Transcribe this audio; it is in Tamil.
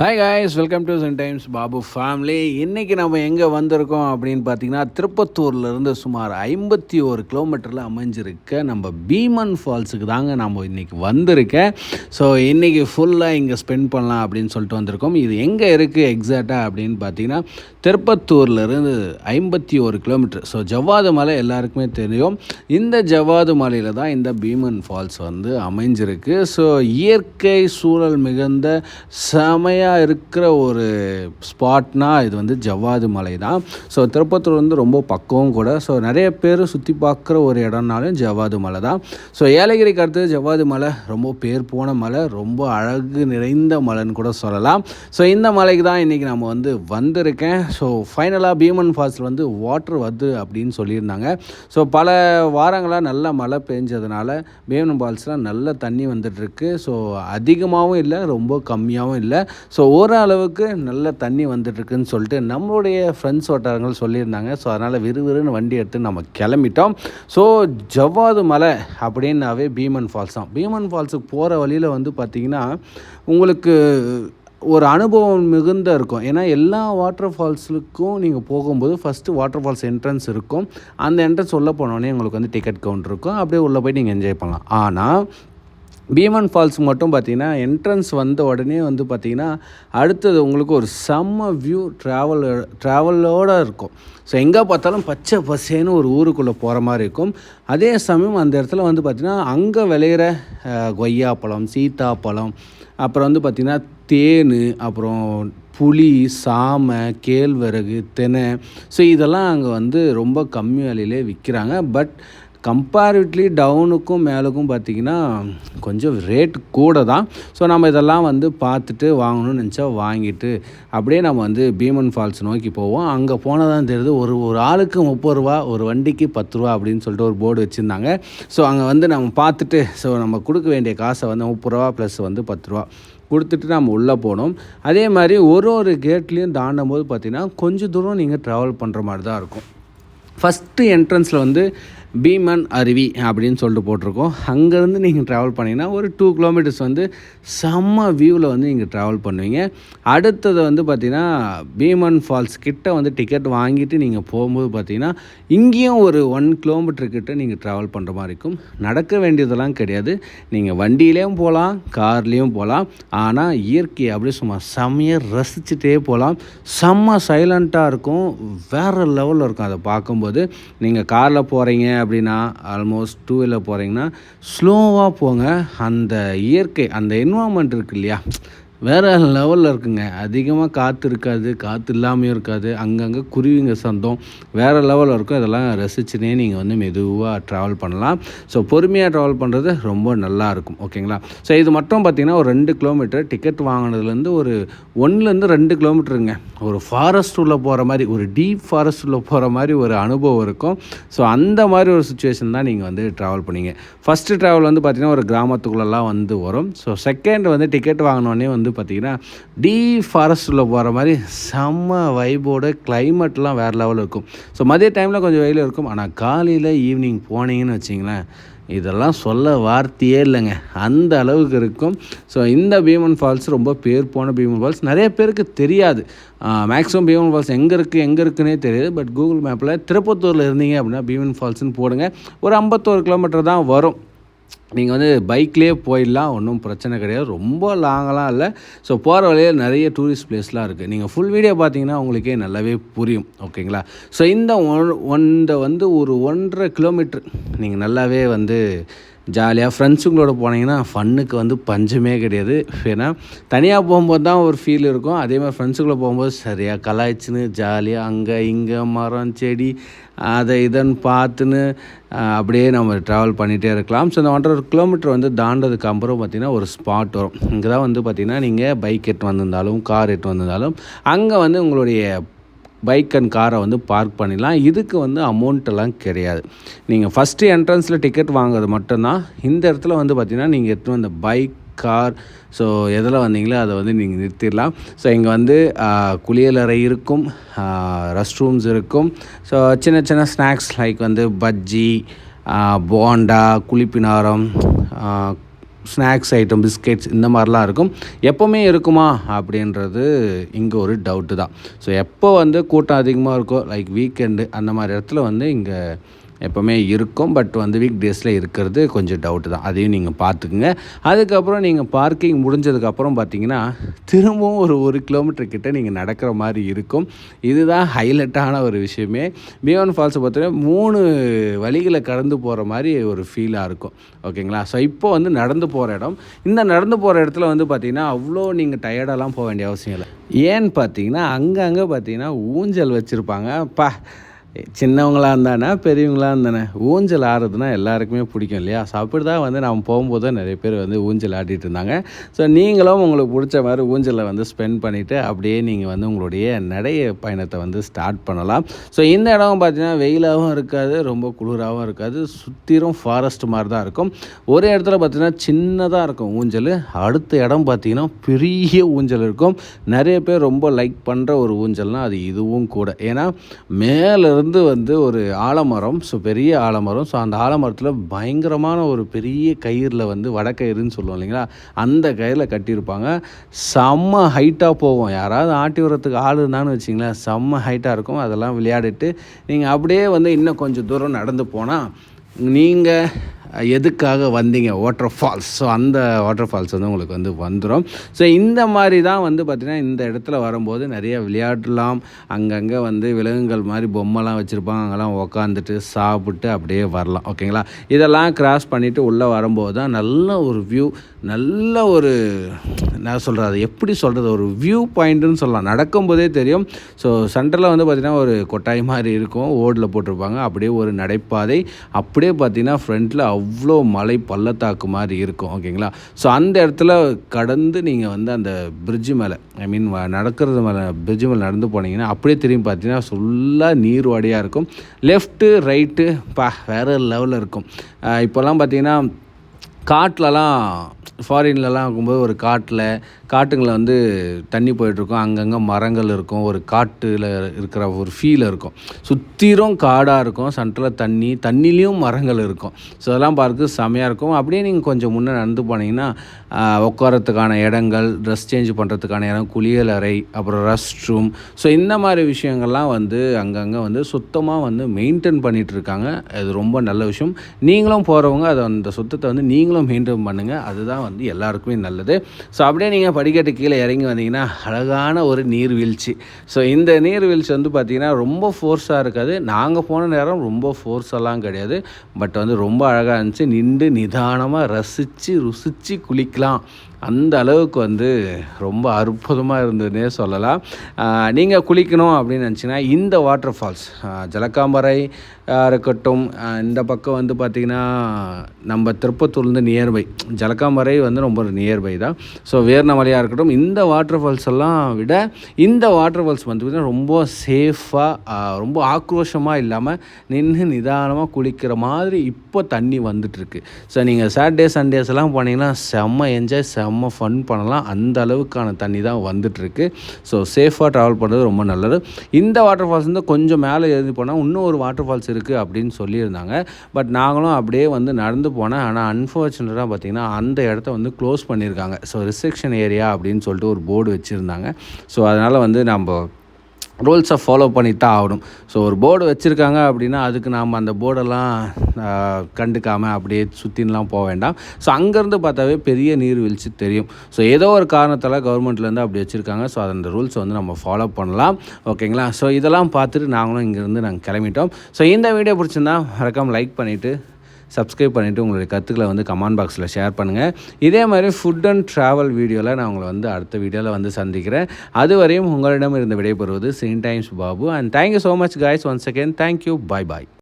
Hi guys welcome to Sun Times Babu family இன்றைக்கி நம்ம எங்கே வந்திருக்கோம் அப்படின்னு பார்த்தீங்கன்னா திருப்பத்தூர்லேருந்து சுமார் ஐம்பத்தி ஒரு கிலோமீட்டரில் அமைஞ்சிருக்க நம்ம பீமன் ஃபால்ஸுக்கு தாங்க நம்ம இன்றைக்கி வந்திருக்கேன். ஸோ இன்றைக்கி ஃபுல்லாக இங்கே ஸ்பெண்ட் பண்ணலாம் அப்படின்னு சொல்லிட்டு வந்திருக்கோம். இது எங்கே இருக்குது எக்ஸாக்டாக அப்படின்னு பார்த்தீங்கன்னா திருப்பத்தூர்லேருந்து ஐம்பத்தி ஒரு கிலோமீட்டர் ஸோ ஜவ்வாது மலை எல்லாருக்குமே தெரியும். இந்த ஜவ்வாது மலையில் தான் இந்த பீமன் ஃபால்ஸ் வந்து அமைஞ்சிருக்கு. ஸோ இயற்கை சூழல் மிகுந்த சமய இனிமையாக இருக்கிற ஒரு ஸ்பாட்னால் இது வந்து ஜவ்வாது மலை தான். ஸோ திருப்பத்தூர் வந்து ரொம்ப பக்கமும் கூட. ஸோ நிறைய பேர் சுற்றி பார்க்குற ஒரு இடம்னாலும் ஜவ்வாது மலை தான். ஸோ ஏலகிரிக்கு அடுத்து ஜவ்வாது மலை. ரொம்ப பேர் போன மலை. ரொம்ப அழகு நிறைந்த மலைன்னு கூட சொல்லலாம். ஸோ இந்த மலைக்கு தான் இன்றைக்கி நம்ம வந்து வந்திருக்கேன். ஸோ ஃபைனலாக பீமன் ஃபால்ஸில் வந்து வாட்டர் வருது அப்படின்னு சொல்லியிருந்தாங்க. ஸோ பல வாரங்களாக நல்ல மழை பெஞ்சதுனால பீமன் ஃபால்ஸில் நல்ல தண்ணி வந்துட்டுருக்கு ஸோ அதிகமாகவும் இல்லை ரொம்ப கம்மியாகவும் இல்லை. ஸோ ஓரளவுக்கு நல்ல தண்ணி வந்துட்டுருக்குன்னு சொல்லிட்டு நம்மளுடைய ஃப்ரெண்ட்ஸ் வட்டாரங்கள் சொல்லியிருந்தாங்க. ஸோ அதனால் விறுவிறுன்னு வண்டி எடுத்து நம்ம கிளம்பிட்டோம். ஸோ ஜவ்வாது மலை அப்படின்னாவே பீமன் ஃபால்ஸ் தான். பீமன் ஃபால்ஸுக்கு போகிற வழியில் வந்து பார்த்திங்கன்னா உங்களுக்கு ஒரு அனுபவம் மிகுந்த இருக்கும். ஏன்னா எல்லா வாட்டர் ஃபால்ஸுக்கும் நீங்கள் போகும்போது ஃபஸ்ட்டு வாட்டர் ஃபால்ஸ் என்ட்ரன்ஸ் இருக்கும். அந்த என்ட்ரன்ஸ் உள்ளே போனோடனே உங்களுக்கு வந்து டிக்கெட் கவுண்ட் இருக்கும். அப்படியே உள்ளே போய் நீங்கள் என்ஜாய் பண்ணலாம். ஆனால் பீமன் ஃபால்ஸ் மட்டும் பார்த்தீங்கன்னா என்ட்ரன்ஸ் வந்த உடனே வந்து பார்த்தீங்கன்னா அடுத்தது உங்களுக்கு ஒரு செம்ம வியூ ட்ராவல் ட்ராவலோடு இருக்கும். ஸோ எங்கே பார்த்தாலும் பச்சை பசேன்னு ஒரு ஊருக்குள்ளே போகிற மாதிரி இருக்கும். அதே சமயம் அந்த இடத்துல வந்து பார்த்திங்கன்னா அங்கே விளையிற கொய்யாப்பழம் சீத்தாப்பழம் அப்புறம் வந்து பார்த்திங்கன்னா தேன் அப்புறம் புளி சாமை கேழ்வரகு தினை. ஸோ இதெல்லாம் அங்கே வந்து ரொம்ப கம்மி விலையிலே விற்கிறாங்க பட் கம்பேரிட்லி டவுனுக்கும் மேலுக்கும் பார்த்திங்கன்னா கொஞ்சம் ரேட் கூட தான் ஸோ நம்ம இதெல்லாம் வந்து பார்த்துட்டு வாங்கணும்னு நினச்சா வாங்கிட்டு அப்படியே நம்ம வந்து பீமன் ஃபால்ஸ் நோக்கி போவோம். அங்கே போனால் தான் தெரியுது ஒரு ஒரு ஆளுக்கு முப்பது ரூபா ஒரு வண்டிக்கு பத்து ரூபா அப்படின்னு சொல்லிட்டு ஒரு போர்டு வச்சுருந்தாங்க. ஸோ அங்கே வந்து நம்ம பார்த்துட்டு ஸோ நம்ம கொடுக்க வேண்டிய காசை வந்து முப்பது ரூபா ப்ளஸ் வந்து பத்து ரூபா கொடுத்துட்டு நம்ம உள்ளே போனோம். அதே மாதிரி ஒரு ஒரு கேட்லேயும் தாண்டும் போது பார்த்திங்கன்னா கொஞ்சம் தூரம் நீங்கள் ட்ராவல் பண்ணுற மாதிரி தான் இருக்கும். ஃபஸ்ட்டு என்ட்ரன்ஸில் வந்து பீமன் அருவி அப்படின்னு சொல்லிட்டு போட்டிருக்கோம். அங்கேருந்து நீங்கள் ட்ராவல் பண்ணிங்கன்னா ஒரு டூ கிலோமீட்டர்ஸ் வந்து செம்ம வியூவில் வந்து நீங்கள் ட்ராவல் பண்ணுவீங்க. அடுத்தது வந்து பார்த்திங்கன்னா பீமன் ஃபால்ஸ் கிட்ட வந்து டிக்கெட் வாங்கிட்டு நீங்கள் போகும்போது பார்த்திங்கன்னா இங்கேயும் ஒரு ஒன் கிலோமீட்டர்கிட்ட நீங்கள் ட்ராவல் பண்ணுற மாதிரி இருக்கும். நடக்க வேண்டியதெல்லாம் கிடையாது. நீங்கள் வண்டியிலையும் போகலாம் கார்லேயும் போகலாம். ஆனால் இயற்கையை அப்படியே சும்மா செம்மையாக ரசிச்சுட்டே போகலாம். செம்ம சைலண்ட்டாக இருக்கும். வேறு லெவலில் இருக்கும். அதை பார்க்கும்போது நீங்கள் காரில் போகிறீங்க அப்படின்னா ஆல்மோஸ்ட் டூ வீலர் போகிறீங்கன்னா ஸ்லோவாக போங்க. அந்த இயற்கை அந்த என்வாமெண்ட் இருக்கு இல்லையா? வேறு லெவலில் இருக்குங்க. அதிகமாக காற்று இருக்காது காற்று இல்லாமையும் இருக்காது. அங்கங்கே குருவிங்க சந்தம் வேறு லெவலில் இருக்கும் இதெல்லாம் ரசிச்சுனே நீங்கள் வந்து மெதுவாக ட்ராவல் பண்ணலாம். ஸோ பொறுமையாக ட்ராவல் பண்ணுறது ரொம்ப நல்லாயிருக்கும் ஓகேங்களா ஸோ இது மட்டும் பார்த்திங்கன்னா ஒரு ரெண்டு கிலோமீட்டர் டிக்கெட் வாங்கினதுலேருந்து ஒரு ஒன்றுலேருந்து ரெண்டு கிலோமீட்டருங்க ஒரு ஃபாரஸ்ட் உள்ளே போகிற மாதிரி ஒரு டீப் ஃபாரஸ்ட் உள்ளே போகிற மாதிரி ஒரு அனுபவம் இருக்கும். ஸோ அந்த மாதிரி ஒரு சுச்சுவேஷன் தான் நீங்கள் வந்து ட்ராவல் பண்ணீங்க. ஃபஸ்ட்டு ட்ராவல் வந்து பார்த்திங்கன்னா ஒரு கிராமத்துக்குள்ளெல்லாம் வந்து வரும். ஸோ செகண்ட் வந்து டிக்கெட் வாங்கினோடனே வந்து பார்த்திங்கன்னா டீப் ஃபாரஸ்ட்டில் போகிற மாதிரி செம்ம வைபோட கிளைமேட்லாம் வேறு லெவலில் இருக்கும். ஸோ மதிய டைமில் கொஞ்சம் வெயில் இருக்கும். ஆனால் காலையில் ஈவினிங் போனீங்கன்னு வச்சிங்களேன் இதெல்லாம் சொல்ல வார்த்தையே இல்லைங்க. அந்த அளவுக்கு இருக்கும். ஸோ இந்த பீமன் ஃபால்ஸ் ரொம்ப பேர் போன பீமன் ஃபால்ஸ் நிறைய பேருக்கு தெரியாது. மேக்ஸிமம் பீமன் ஃபால்ஸ் எங்கே இருக்குது எங்கே இருக்குன்னே தெரியாது. பட் கூகுள் மேப்பில் திருப்பத்தூரில் இருந்தீங்க அப்படின்னா பீமன் ஃபால்ஸ்னு போடுங்க. ஒரு ஐம்பத்தோரு கிலோமீட்டர் தான் வரும். நீங்கள் வந்து பைக்லேயே போயிடலாம் ஒன்றும் பிரச்சனை கிடையாது. ரொம்ப லாங்கெல்லாம் இல்லை. ஸோ போகிற வழியில் நிறைய டூரிஸ்ட் பிளேஸ்லாம் இருக்குது நீங்கள் ஃபுல் வீடியோ பார்த்தீங்கன்னா உங்களுக்கே நல்லாவே புரியும். ஓகேங்களா? ஸோ இந்த ஒன் ஒன்றை வந்து ஒரு ஒன்றரை கிலோமீட்ரு நீங்கள் நல்லாவே வந்து ஜாலியாக ஃப்ரெண்ட்ஸுங்களோட போனீங்கன்னா ஃபன்னுக்கு வந்து பஞ்சமே கிடையாது. ஏன்னா தனியாக போகும்போது தான் ஒரு ஃபீல் இருக்கும். அதே மாதிரி ஃப்ரெண்ட்ஸுக்குள்ளே போகும்போது சரியாக கலாய்ச்சின்னு ஜாலியாக அங்கே இங்கே மரம் செடி அதை இதன்னு பார்த்துன்னு அப்படியே நம்ம ட்ராவல் பண்ணிகிட்டே இருக்கலாம். ஸோ இந்த ஒன்றரை கிலோமீட்டர் வந்து தாண்டதுக்கு அப்புறம் பார்த்திங்கன்னா ஒரு ஸ்பாட் வரும். இங்கே தான் வந்து பார்த்திங்கன்னா நீங்கள் பைக் எட்டு வந்திருந்தாலும் கார் எட்டு வந்திருந்தாலும் அங்கே வந்து உங்களுடைய பைக் அண்ட் காரை வந்து பார்க் பண்ணிடலாம். இதுக்கு வந்து அமௌண்ட்டெல்லாம் கிடையாது. நீங்கள் ஃபஸ்ட்டு என்ட்ரன்ஸில் டிக்கெட் வாங்குறது மட்டும்தான். இந்த இடத்துல வந்து பார்த்திங்கன்னா நீங்கள் எடுத்துகிட்டு வந்த பைக் கார் ஸோ எதில் வந்தீங்களோ அதை வந்து நீங்கள் நிறுத்திடலாம். ஸோ இங்கே வந்து குளியலறை இருக்கும் ரெஸ்ட் ரூம்ஸ் இருக்கும். ஸோ சின்ன சின்ன ஸ்நாக்ஸ் லைக் வந்து பஜ்ஜி போண்டா குளிப்பினாரம் ஸ்நாக்ஸ் ஐட்டம் பிஸ்கெட்ஸ் இந்த மாதிரிலாம் இருக்கும். எப்போவுமே இருக்குமா? அப்படின்றது இங்கே ஒரு டவுட்டு தான். ஸோ எப்போ வந்து கூட்டம் அதிகமாக இருக்கோ லைக் வீக்கெண்டு அந்த மாதிரி இடத்துல வந்து இங்கே எப்போவுமே இருக்கும் பட் வந்து வீக் டேஸில் இருக்கிறது கொஞ்சம் டவுட்டு தான். அதையும் நீங்கள் பார்த்துக்குங்க. அதுக்கப்புறம் நீங்கள் பார்க்கிங் முடிஞ்சதுக்கப்புறம் பார்த்தீங்கன்னா திரும்பவும் ஒரு ஒரு கிலோமீட்டர் கிட்டே நீங்கள் நடக்கிற மாதிரி இருக்கும். இதுதான் ஹைலைட்டான ஒரு விஷயமே. பியோன் ஃபால்ஸை பார்த்தீங்கன்னா மூணு வழிகளை கடந்து போகிற மாதிரி ஒரு ஃபீலாக இருக்கும். ஓகேங்களா? ஸோ இப்போ வந்து நடந்து போகிற இடம். இந்த நடந்து போகிற இடத்துல வந்து பார்த்திங்கன்னா அவ்வளோ நீங்கள் டயர்டெல்லாம் போக வேண்டிய அவசியம் இல்லை. ஏன்னு பார்த்தீங்கன்னா அங்கங்கே பார்த்தீங்கன்னா ஊஞ்சல் வச்சுருப்பாங்க. பா சின்னவங்களாக இருந்தானே பெரியவங்களாக இருந்தானே? ஊஞ்சல் ஆடுறதுனா எல்லாருக்குமே பிடிக்கும் இல்லையா? ஸோ அப்படி தான் வந்து நம்ம போகும்போது நிறைய பேர் வந்து ஊஞ்சல் ஆடிட்டு இருந்தாங்க. ஸோ நீங்களும் உங்களுக்கு பிடிச்ச மாதிரி ஊஞ்சலை வந்து ஸ்பெண்ட் பண்ணிவிட்டு அப்படியே நீங்கள் வந்து உங்களுடைய நடைய பயணத்தை வந்து ஸ்டார்ட் பண்ணலாம். ஸோ இந்த இடம் பார்த்தீங்கன்னா வெயிலாகவும் இருக்காது ரொம்ப குளிராகவும் இருக்காது சுற்றிலும் ஃபாரஸ்ட் மாதிரி தான் இருக்கும். ஒரு இடத்துல பார்த்தீங்கன்னா சின்னதாக இருக்கும் ஊஞ்சல் அடுத்த இடம் பார்த்தீங்கன்னா பெரிய ஊஞ்சல் இருக்கும். நிறைய பேர் ரொம்ப லைக் பண்ணுற ஒரு ஊஞ்சல்னால் அது இதுவும் கூட. ஏன்னா மேலே இருந்து வந்து ஒரு ஆலமரம் ஸோ பெரிய ஆலமரம். ஸோ அந்த ஆலமரத்தில் பயங்கரமான ஒரு பெரிய கயிறில் வந்து வடக்கயிறுன்னு சொல்லுவோம் இல்லைங்களா? அந்த கயிறில் கட்டியிருப்பாங்க. செம்ம ஹைட்டாக போவோம் யாராவது ஆட்டி வரத்துக்கு ஆள் இருந்தான்னு வச்சிங்களேன் செம்ம ஹைட்டாக இருக்கும். அதெல்லாம் விளையாடிட்டு நீங்கள் அப்படியே வந்து இன்னும் கொஞ்சம் தூரம் நடந்து போனால் நீங்கள் எதுக்காக வந்தீங்க? வாட்டர் ஃபால்ஸ் ஸோ அந்த வாட்டர் ஃபால்ஸ் வந்து உங்களுக்கு வந்து வந்துடும் ஸோ இந்த மாதிரி தான் வந்து பார்த்திங்கன்னா இந்த இடத்துல வரும்போது நிறைய விளையாடலாம். அங்கங்கே வந்து விலங்குகள் மாதிரி பொம்மைலாம் வச்சுருப்பாங்க. அங்கெல்லாம் உக்காந்துட்டு சாப்பிட்டு அப்படியே வரலாம். ஓகேங்களா இதெல்லாம் கிராஸ் பண்ணிவிட்டு உள்ளே வரும்போது தான் நல்ல ஒரு வியூ நல்ல ஒரு நான் சொல்கிறது அது எப்படி சொல்கிறது ஒரு வியூ பாயிண்ட்டுன்னு சொல்லலாம். நடக்கும்போதே தெரியும். ஸோ சென்டரில் வந்து பார்த்திங்கன்னா ஒரு கொட்டாய் மாதிரி இருக்கும். ஓடில் போட்டிருப்பாங்க. அப்படியே ஒரு நடைபாதை. அப்படியே பார்த்திங்கன்னா ஃப்ரண்ட்டில் அவ்வளோ மலை பள்ளத்தாக்கு மாதிரி இருக்கும். ஓகேங்களா ஸோ அந்த இடத்துல கடந்து நீங்கள் வந்து அந்த பிரிட்ஜு மேலே ஐ மீன் நடக்கிறது மேலே பிரிட்ஜு மேலே நடந்து போனீங்கன்னா அப்படியே திரும்பி பார்த்தீங்கன்னா ஃபுல்லாக நீர் வாடியாக இருக்கும். லெஃப்ட்டு ரைட்டு பா வேறு லெவலில் இருக்கும். இப்போல்லாம் பார்த்தீங்கன்னா காட்டிலலாம் ஃபாரின்லலாம் இருக்கும்போது ஒரு காட்டில் காட்டுங்களில் வந்து தண்ணி போயிட்டுருக்கும். அங்கங்கே மரங்கள் இருக்கும். ஒரு காட்டில் இருக்கிற ஒரு ஃபீல் இருக்கும். சுற்றிலும் காடாக இருக்கும். சென்டரில் தண்ணி தண்ணிலையும் மரங்கள் இருக்கும். ஸோ அதெல்லாம் பார்க்க செமையாக இருக்கும். அப்படியே நீங்கள் கொஞ்சம் முன்னே நடந்து போனீங்கன்னா உட்காரத்துக்கான இடங்கள் ட்ரெஸ் சேஞ்ச் பண்ணுறதுக்கான இடம் குளியல் அறை அப்புறம் ரெஸ்ட் ரூம் ஸோ இந்த மாதிரி விஷயங்கள்லாம் வந்து அங்கங்கே வந்து சுத்தமாக வந்து மெயின்டைன் பண்ணிகிட்ருக்காங்க அது ரொம்ப நல்ல விஷயம். நீங்களும் போகிறவங்க அதை அந்த சுத்தத்தை வந்து நீங்களும் மெயின்டைன் பண்ணுங்கள் அதுதான் வந்து எல்லாருக்குமே நல்லது. ஸோ அப்படியே நீங்கள் படிக்கட்டு கீழே இறங்கி வந்தீங்கன்னா அழகான ஒரு நீர்வீழ்ச்சி. ஸோ இந்த நீர்வீழ்ச்சி வந்து பார்த்திங்கன்னா ரொம்ப ஃபோர்ஸாக இருக்காது. நாங்கள் போன நேரம் ரொம்ப ஃபோர்ஸெல்லாம் கிடையாது. பட் வந்து ரொம்ப அழகாக இருந்துச்சு. நின்று நிதானமாக ரசித்து ருசித்து குளிக்கலாம். அந்த அளவுக்கு வந்து ரொம்ப அற்புதமாக இருந்ததுன்னே சொல்லலாம். நீங்கள் குளிக்கணும் அப்படின்னு நினச்சிங்கன்னா இந்த வாட்டர் ஃபால்ஸ் ஜலக்காம்பரை இருக்கட்டும் இந்த பக்கம் வந்து பார்த்திங்கன்னா நம்ம திருப்பத்தூர்லேருந்து நியர்பை ஜலக்காம்பரை வந்து ரொம்ப நியர்பை தான். ஸோ வேர்ணமலையாக இருக்கட்டும் இந்த வாட்டர் ஃபால்ஸ் எல்லாம் விட இந்த வாட்டர் ஃபால்ஸ் வந்து பார்த்திங்கன்னா ரொம்ப சேஃபாக ரொம்ப ஆக்ரோஷமாக இல்லாமல் நின்று நிதானமாக குளிக்கிற மாதிரி இப்போ தண்ணி வந்துட்டுருக்கு ஸோ நீங்கள் சாட்டர்டே சண்டேஸ் எல்லாம் போனீங்கன்னா செம்ம என்ஜாய் செம்ம ஃபன் பண்ணலாம். அந்த அளவுக்கான தண்ணி தான் வந்துட்டுருக்கு. ஸோ சேஃபாக ட்ராவல் பண்ணுறது ரொம்ப நல்லது. இந்த வாட்டர் ஃபால்ஸ் வந்து கொஞ்சம் மேலே எழுதி போனால் இன்னும் ஒரு வாட்டர் ஃபால்ஸ் இருக்குது அப்படின்னு சொல்லியிருந்தாங்க. பட் நாங்களும் அப்படியே வந்து நடந்து போனேன். ஆனால் அன்ஃபார்ச்சுனேட்டாக பார்த்திங்கன்னா அந்த இடத்த வந்து க்ளோஸ் பண்ணியிருக்காங்க. ஸோ ரிசெக்ஷன் ஏரியா அப்படின்னு சொல்லிட்டு ஒரு போர்டு வச்சுருந்தாங்க. ஸோ அதனால் வந்து நம்ம ரூல்ஸை ஃபாலோ பண்ணி தான் ஆகணும். ஸோ ஒரு போர்டு வச்சுருக்காங்க அப்படின்னா அதுக்கு நாம் அந்த போர்டெல்லாம் கண்டுக்காமல் அப்படியே சுற்றின்லாம் போக வேண்டாம். ஸோ அங்கேருந்து பார்த்தாவே பெரிய நீர்வீழ்ச்சி தெரியும். ஸோ ஏதோ ஒரு காரணத்தால் கவர்மெண்ட்லேருந்து அப்படி வச்சுருக்காங்க. ஸோ அந்த ரூல்ஸை வந்து நம்ம ஃபாலோ பண்ணலாம். ஓகேங்களா ஸோ இதெல்லாம் பார்த்துட்டு நாங்களும் இங்கேருந்து நாங்கள் கிளம்பிட்டோம். ஸோ இந்த வீடியோ பிடிச்சிருந்தா மறக்காமல் லைக் பண்ணிவிட்டு சப்ஸ்கிரைப் பண்ணிவிட்டு உங்களுடைய கருத்துக்களை வந்து கமெண்ட் பாக்ஸில் ஷேர் பண்ணுங்கள் இதே மாதிரி ஃபுட் அண்ட் ட்ராவல் வீடியோவில் நான் உங்களை வந்து அடுத்த வீடியோவில் வந்து சந்திக்கிறேன். அதுவரையும் உங்களிடம் இருந்து விடைபெறுவது Sun Times Babu and thank you so much guys once again thank you bye bye